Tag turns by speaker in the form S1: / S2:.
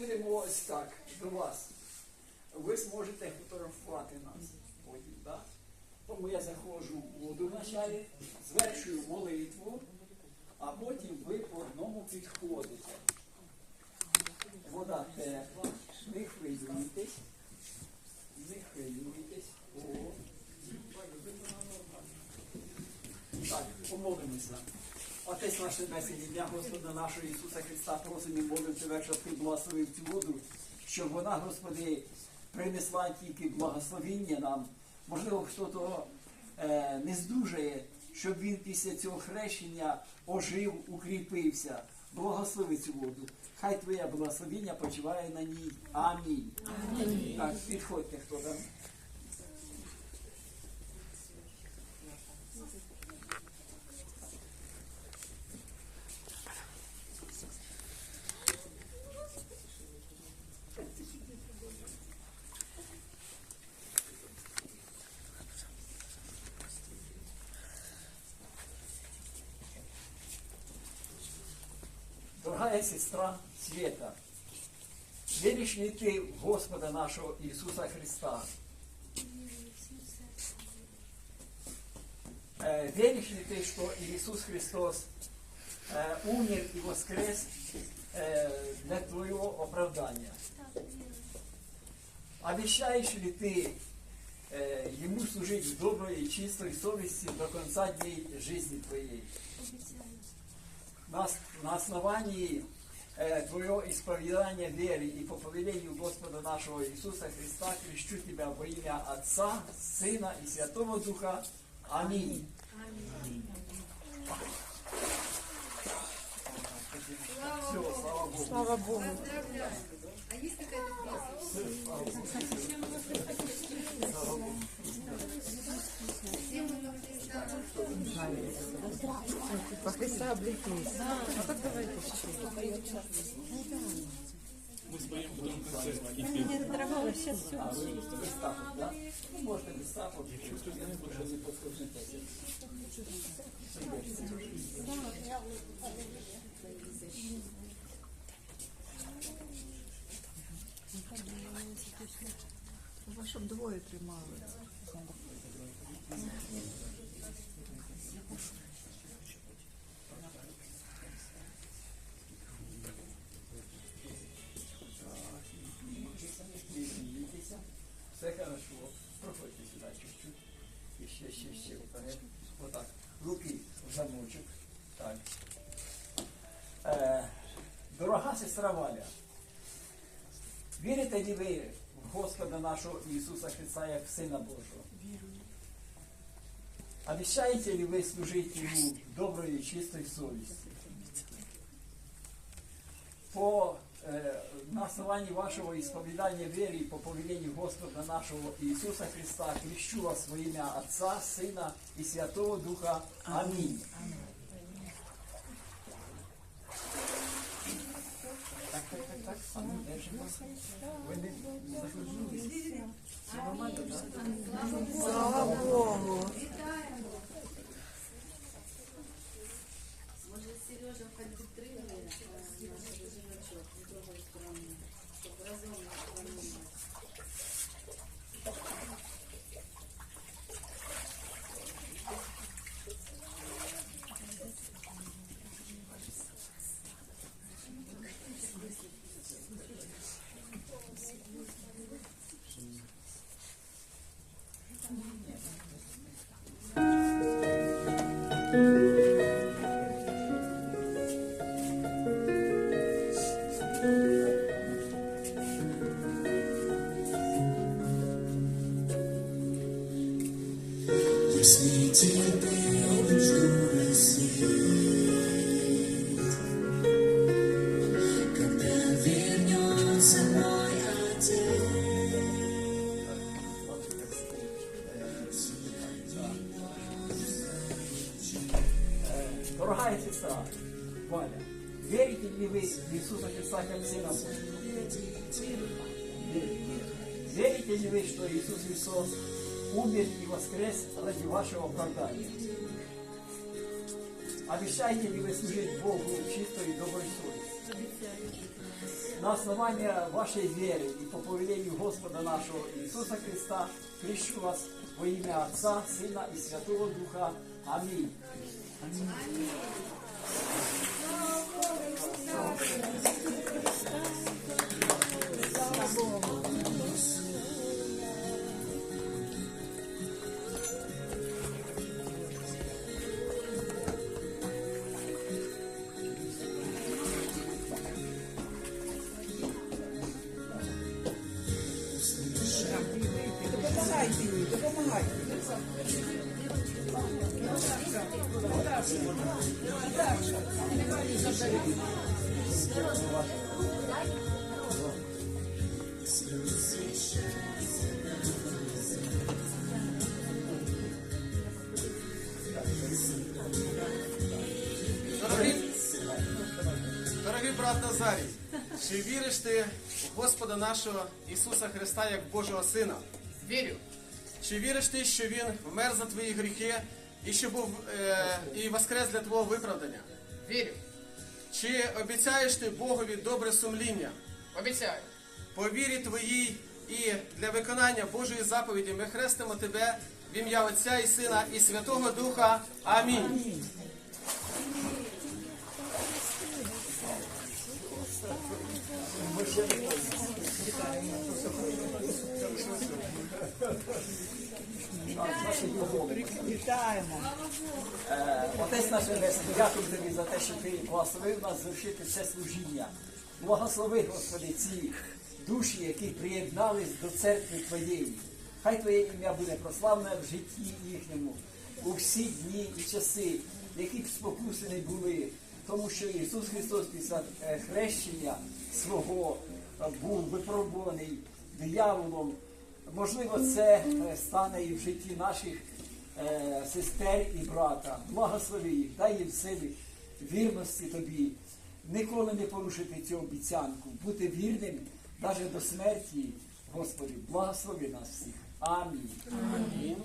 S1: будемо ось так до вас. Ви зможете фотографувати нас потім, так? Тому я заходжу в воду вначалі, звершую молитву, а потім ви по одному підходите. Вода тепла, не хвилюйтесь, не хвилюйтесь. О. Так, помолимося. Отець наш Небесний, ім'я Господа нашого Ісуса Христа, просимо молимо Тебе, щоб Ти благословив цю воду, щоб вона, Господи, принесла тільки благословіння нам. Можливо, хто то е, не здужає, щоб він після цього хрещення ожив, укріпився. Благослови цю воду. Хай Твоє благословіння почиває на ній. Амінь. Так, підходьте, хто там. Дорогая сестра Света, веришь ли ты в Господа нашего Иисуса Христа? Э, веришь ли ты, что Иисус Христос э, умер и воскрес э, для твоего оправдания? Обещаешь ли ты Ему служить в доброй и чистой совести до конца дней жизни твоей? на, ос- на основании э, твоего исповедания веры и по повелению Господа нашего Иисуса Христа крещу тебя во имя Отца, Сына и Святого Духа. Аминь. Все, слава Богу.
S2: Слава Богу.
S3: А есть какая-то песня?
S2: По Христа. А так давайте чуть-чуть.
S1: А вы без тапок, да? Ну, можете без тапок, чуть-чуть, я не буду не подскажите.
S2: Треба, двоє тримали.
S1: дорога сестра Валя, вірите ли ви в Господа нашого Ісуса Христа як в Сина Божого? Обещаете ли вы служить Ему доброй и чистой совестью? По, э, на основании вашего исповедания веры и по повелению Господа нашего Иисуса Христа крещу вас во имя Отца, Сына и Святого Духа. Аминь. Так,
S2: Слава Богу.
S3: Може, Сережа підтримує наш жіночок з другої сторони,
S4: Listening to the buildings through the.
S1: Дорогая сестра Валя, верите ли вы в Иисуса Христа как Сына Божьего? Верите. Верите ли вы, что Иисус Христос умер и воскрес ради вашего оправдания? Обещаете ли вы служить Богу чистой и доброй совестью? на основання вашої віри і по повеленню Господа нашого Ісуса Христа, крещу вас во ім'я Отця, Сина і Святого Духа. Амінь.
S2: Допомагайте допомагайте.
S5: Дорогий, брат Назарій, чи віриш ти в Господа нашого Ісуса Христа як Божого Сина?
S6: Вірю.
S5: Чи віриш ти, що Він вмер за твої гріхи і що був е, і воскрес для твого виправдання?
S6: Вірю.
S5: Чи обіцяєш ти Богові добре сумління?
S6: Обіцяю.
S5: По вірі твоїй і для виконання Божої заповіді ми хрестимо тебе в ім'я Отця і Сина і Святого Духа. Амінь.
S2: Вітаємо.
S1: Е, Отець наш Небесний, дякую тобі за те, що ти благословив нас звершити це служіння. Благослови, Господи, ці душі, які приєднались до церкви Твоєї. Хай Твоє ім'я буде прославлене в житті їхньому у всі дні і часи, які б спокуси не були. Тому що Ісус Христос після е, хрещення свого е, був випробуваний дияволом. Можливо, це стане і в житті наших сестер і брата. Благослови їх, дай їм сили, вірності тобі, ніколи не порушити цю обіцянку, бути вірним навіть до смерті. Господи, благослови нас всіх. Амінь.